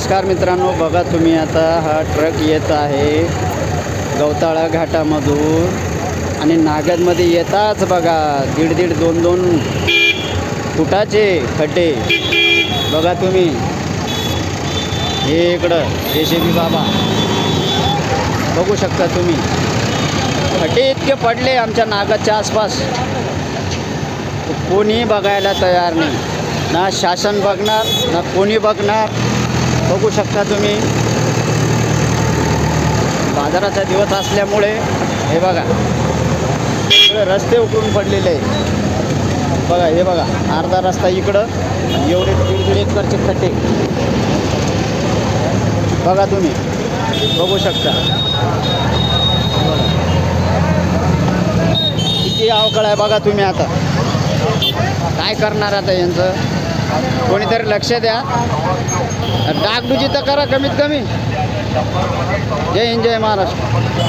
नमस्कार मित्रांनो बघा तुम्ही आता हा ट्रक येत आहे गवताळा घाटामधून. आणि नागदमध्ये येताच बघा दीड दीड दोन दोन फुटाचे खड्डे. बघा तुम्ही. हे इकडं जेसीबी बाबा. बघू शकता तुम्ही. खड्डे इतके पडले आमच्या नागदच्या आसपास. कोणी बघायला तयार नाही. ना शासन बघणार ना कोणी बघणार. बघू शकता तुम्ही. बाजाराचा दिवस असल्यामुळे हे बघा. इकडे रस्ते उकळून पडलेले आहेत. बघा हे बघा. अर्धा रस्ता इकडं एवढे दीड दीड एकरचे खड्डे. बघा तुम्ही. बघू शकता. किती अवकाळ आहे बघा तुम्ही आता. काय करणार आता यांचं? कोणीतरी लक्ष द्या. डागडुजी तर करा कमीत कमी. जय हिंद जय महाराष्ट्र.